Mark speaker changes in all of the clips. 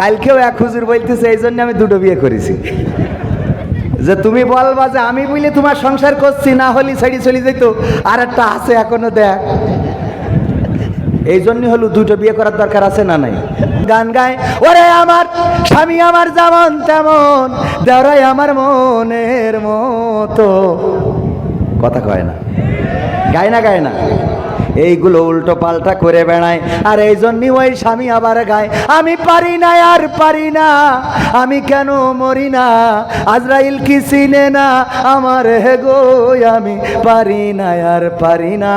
Speaker 1: কালকেও এক হুজুর বলতেছে, এই জন্য আমি দুটো বিয়ে করেছি। যে তুমি বলবা যে আমি বলে তোমার সংসার করছি, না হলে ছেড়ে চলে যেত আর একটা আছে এখনও দেখ। এই জন্যই হলো দুটো বিয়ে করার দরকার আছে না নাই? গান গায়, ওরে আমার স্বামী, আমার যেমন তেমন, দেওরাই আমার মনের মতো। কথা কয় না। গায় না গায় না। এইগুলো উল্টো পাল্টা করে বেড়ায়। আর এই জন্যই ওই স্বামী আবার গায়, আমি পারি না, আর পারি না, আমি কেন মরি না? আজরাইল কি চিনে না আমার? হে গো, আমি পারি না, আর পারি না।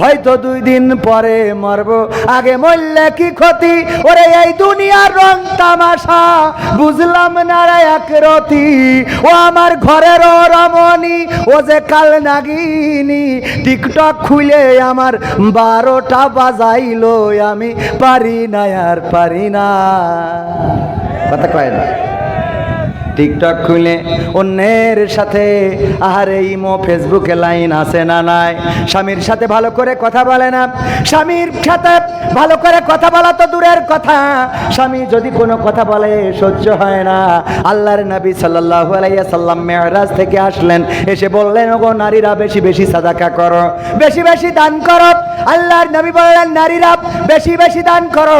Speaker 1: হয়তো দুই দিন পরে মরবো, আগে মরলে কি ক্ষতি? ওরে, এই দুনিয়ার রং তামাশা, বুঝলাম না এক রতি। ও আমার ঘরের রমণী, ও যে কাল নাগিনী, টিকটক খুলে আমার বারোটা বাজাইল, আমি পারি না, আর পারি না। কথা কয় না। টিকটক খুলে অন্যের সাথে আর আহারে ইমো, ফেসবুকে লাইন আছে না নাই? স্বামীর সাথে ভালো করে কথা বলে না। স্বামীর সাথে ভালো করে কথা বলা তো দূরের কথা। স্বামী যদি কোনো কথা বলে, সহ্য হয় না। আল্লাহর নবী সাল্লাল্লাহু আলাইহি সাল্লাম মেরাজ থেকে আসলেন। এসে বললেন, ওগো নারীরা, বেশি বেশি সাদাকা করো। বেশি বেশি দান করো। আল্লাহর নবী বললেন, নারীরা, বেশি বেশি দান করো।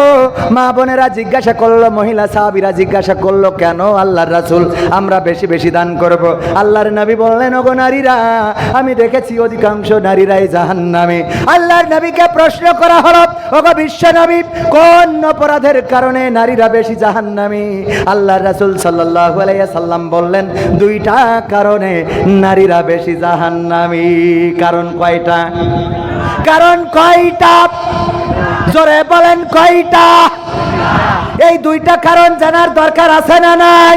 Speaker 1: মা বোনেরা জিজ্ঞাসা করল, মহিলা সাহাবীরা জিজ্ঞাসা করল, কেন আল্লাহর রাসূল আমরা বেশি বেশি দান করব? আল্লাহর নবী বললেন, ওগো নারীরা, আমি দেখেছি অধিকাংশ নারীরাই জাহান্নামে। আল্লাহর নবীকে প্রশ্ন করা হলো বিশ্ব নবী, কোন অপরাধের কারণে নারীরা বেশি জাহান্নামী? আল্লাহর রাসূল সাল্লাম বললেন, দুইটা কারণে নারীরা বেশি জাহান্নামী। কারণ কয়টা? কারণ কয়টা? জোরে বলেন কয়টা? এই দুইটা কারণ জানার দরকার আছে না নাই?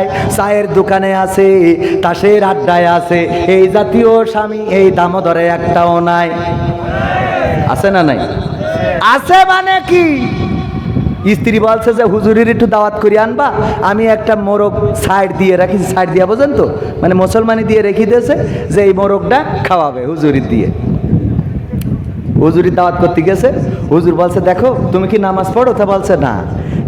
Speaker 1: চায়ের দোকানে আছে, তাসের আড্ডায় আছে। এই জাতীয় স্বামী, এই দামোদরে একটাও নাই। আছে না নাই? আছে মানে কি? স্ত্রী বলছে যে, হুজুরির একটু দাওয়াত করে, আনবা। আমি একটা মোরগ সাইড দিয়ে রাখি সাইড দিয়া, বোঝেন তো? মানে মুসলমানি দিয়ে রেখে দিয়েছে যে, এই মোরগটা খাওয়াবে হুজুরির দিয়ে। হুজুরি দাওয়াত করতে গেছে। হুজুর বলছে, দেখো, তুমি কি নামাজ পড়ো? তা বলছে, না।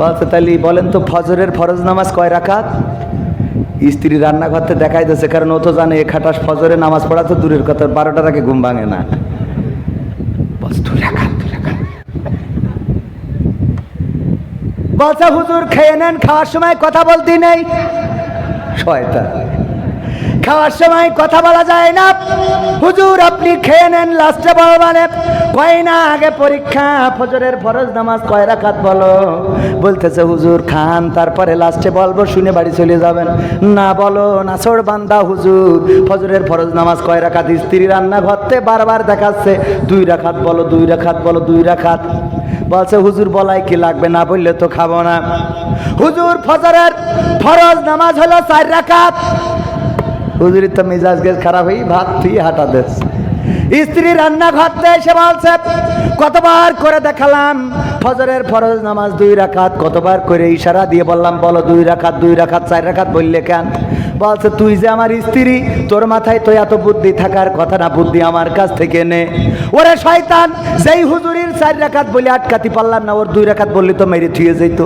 Speaker 1: বলছে বলেন তো ফজরের ফরজ নামাজ কয় রাখাত স্ত্রী রান্নাঘরতে দেখাই দিচ্ছে কারণ ও তো জানে খাটাস ফজরে নামাজ পড়া তো দূরের কথা বারোটার আগে ঘুম ভাঙে না। বলছে, হুজুর খেয়ে নেন খাওয়ার সময় কথা বলতে নেই। শয়তান। খাওয়ার সময় কথা বলা যায় না। হুজুর, আপনি খেয়ে নেন লাস্টে বলবানে। কয় না, আগে পরীক্ষা, ফজরের ফরজ নামাজ কয় রাখাত বলো? বলতেছে, হুজুর, খান, তারপরে লাস্টে বলব, শুনে বাড়ি চলে যাবেন। না বলো নাসর বান্দা হুজুর, ফজরের ফরজ নামাজ কয় রাখাত স্ত্রী রান্না ঘরতে বারবার দেখাচ্ছে, দুই রাখাত বলো, দুই রাখাত বলো, দুই রাখাত বলছে, হুজুর, বলাই কি লাগবে? না বললে তো খাব না। হুজুর, ফজরের ফরজ নামাজ হলো চার রাখাত হুজুরির তো মেজাজ গেজ খারাপ হয়ে ভাত তুই হাঁটা দেশ। স্ত্রী রান্না ঘরতে এসে বলছে, কতবার করে দেখালাম, ফজরের ফরজ নামাজ দুই রাখাত কতবার করে ইশারা দিয়ে বললাম, বলো দুই রাখাত দুই রাখাত চার রাখাত বললে কেন? বলছে, তুই যে আমার স্ত্রী, তোর মাথায় তো এত বুদ্ধি থাকার কথা না, বুদ্ধি আমার কাছ থেকে নে। ওরে শয়তান, যেই হুজুরির চার রাখাত বলে আটকাতি পারলাম না, ওর দুই রাকাত বললি তো মেরে থুয়ে যেত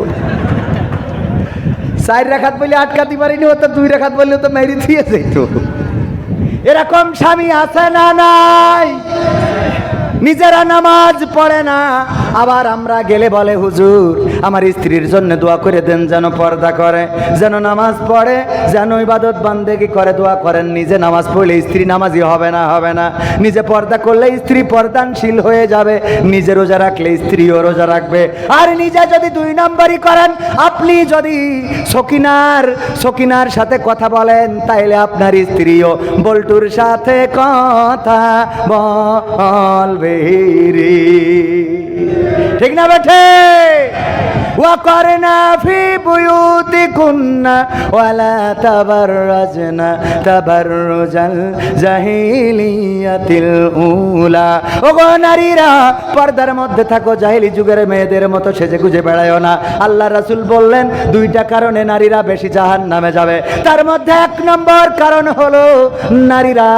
Speaker 1: চার রেখাত বলে আটকাতে পারিনি ও তো দুই রেখাত বললে তো মেরি দিয়ে যেত এরকম স্বামী আছে না নাই? নিজেরা নামাজ পড়ে না। আবার আমরা গেলে বলে, হুজুর, আমার স্ত্রীর জন্য দোয়া করে দেন যেন পর্দা করে, যেন নামাজ পড়ে, যেন ইবাদত বান্দেগি করে, দোয়া করেন নিজে নামাজ পড়লে স্ত্রী নামাজি হবে না হবে না। নিজে পর্দা করলে স্ত্রী পর্দানশীল হয়ে যাবে, নিজে রোজা রাখলে স্ত্রীও রোজা রাখবে। আর নিজে যদি দুই নম্বরই করেন, আপনি যদি সকিনার সকিনার সাথে কথা বলেন, তাইলে আপনার স্ত্রীও বল্টুর সাথে কথা বলবে। কাবেরি ঠিক না বেঠে? ওয়া করে না ফি বুয়ু بيوتكن ولا تبرجن تبرج الجاهلية الأولى ওগো নারীরা পর্দার মধ্যে থাকো জাহিলি যুগের মেয়েদের মতো সেজে গুজে বেড়ায়ও না আল্লাহ রাসূল বললেন দুইটা কারণে নারীরা বেশি জাহান নামে যাবে তার মধ্যে এক নম্বর কারণ হলো নারীরা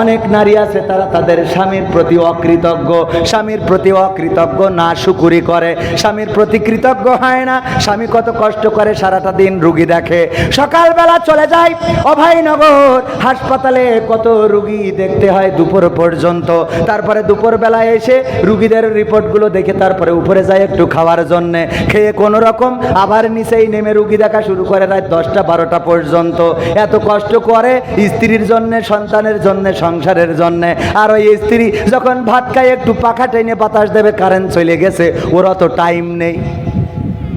Speaker 1: অনেক নারী আছে তারা তাদের স্বামীর প্রতি অকৃতজ্ঞ স্বামীর প্রতি অকৃতজ্ঞ না শুকুরি করে স্বামীর প্রতি কৃতজ্ঞ হয় না স্বামী কত কষ্ট করে সারাটা দিন রুগী দেখে? সকালবেলা চলে যায় অভয়নগর হাসপাতালে কত রুগী দেখতে হয় দুপুর পর্যন্ত। তারপরে দুপুরবেলা এসে রুগীদের রিপোর্টগুলো দেখে তারপরে উপরে যায় একটু খাওয়ার জন্যে। খেয়ে কোনো রকম আবার নিচেই নেমে রুগী দেখা শুরু করে রাত দশটা, বারোটা পর্যন্ত। এত কষ্ট করে স্ত্রীর জন্যে, সন্তানের জন্যে, সংসারের জন্যে। আর ওই স্ত্রী যখন ভাত খায়, একটু পাখা টেনে বাতাস দেবে কারেন্ট চলে গেছে। ওর অত টাইম নেই।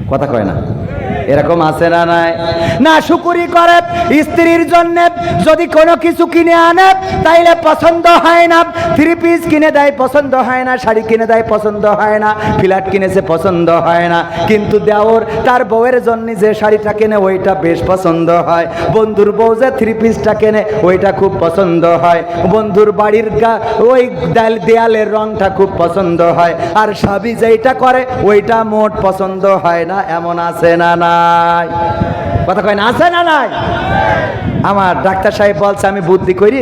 Speaker 1: কথা কয় না। এরকম আছে না নাই? না, শুকুরি করে স্ত্রীর জন্য যদি কোনো কিছু কিনে আনে, তাইলে পছন্দ হয় না। থ্রি পিস কিনে দেয়, পছন্দ হয় না। শাড়ি কিনে দেয়, পছন্দ হয় না। ফ্ল্যাট কিনেছে, পছন্দ হয় না। কিন্তু দেওর, তার বউয়ের জন্য যে শাড়িটা কেনে, ওইটা বেশ পছন্দ হয়। বন্ধুর বউ যে থ্রি পিসটা কেনে, ওইটা খুব পছন্দ হয়। বন্ধুর বাড়ির গা, ওই দেয়াল, দেয়ালের রংটা খুব পছন্দ হয়। আর স্বামী যেইটা করে, ওইটা মোট পছন্দ হয় না। এমন আছে না না নাই। কথা কয় না, আছে না নাই? আমার ডাক্তার সাহেব বলছে, আমি বুদ্ধি করি,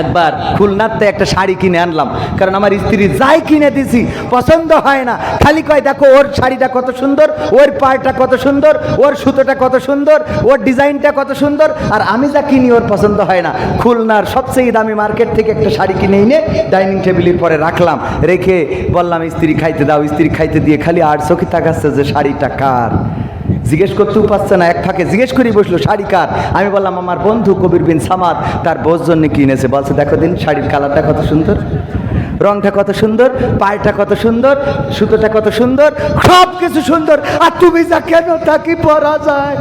Speaker 1: একবার খুলনাতে একটা শাড়ি কিনে আনলাম। কারণ আমার স্ত্রী যাই কিনে দিছি, পছন্দ হয় না। খালি কয়, দেখো, ওর শাড়িটা কত সুন্দর, ওর পাড়টা কত সুন্দর, ওর সুতোটা কত সুন্দর, ওর ডিজাইনটা কত সুন্দর, আর আমি যা কিনি ওর পছন্দ হয় না। খুলনার সবচেয়ে দামি মার্কেট থেকে একটা শাড়ি কিনে এনে ডাইনিং টেবিলের পরে রাখলাম। রেখে বললাম, স্ত্রী, খাইতে দাও, স্ত্রী, খাইতে দিয়ে খালি আর চোখে তাকাচ্ছে যে শাড়িটা কার? জিজ্ঞেস করতেও পারছে না, এক ফাঁকে জিজ্ঞেস করেই বসল, শাড়ি কার? আমি বললাম, আমার বন্ধু কবির বিন সামাদ, তার বোস জন্য কিনেছে বলছে, দেখো দিন, শাড়ির কালারটা কত সুন্দর, রংটা কত সুন্দর, পায়টা কত সুন্দর, সুতোটা কত সুন্দর সব কিছু সুন্দর, আর তুমি যা কেন থাকি পরা যায়?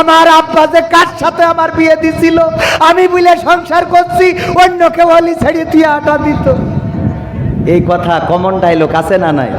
Speaker 1: আমার আব্বা যে কার সাথে আমার বিয়ে দিছিল, আমি বলে সংসার করছি, অন্য কেউ ছেড়ে দিয়ে আটা দিত। এই কথা কমন ডায়লগ আছে না নাই?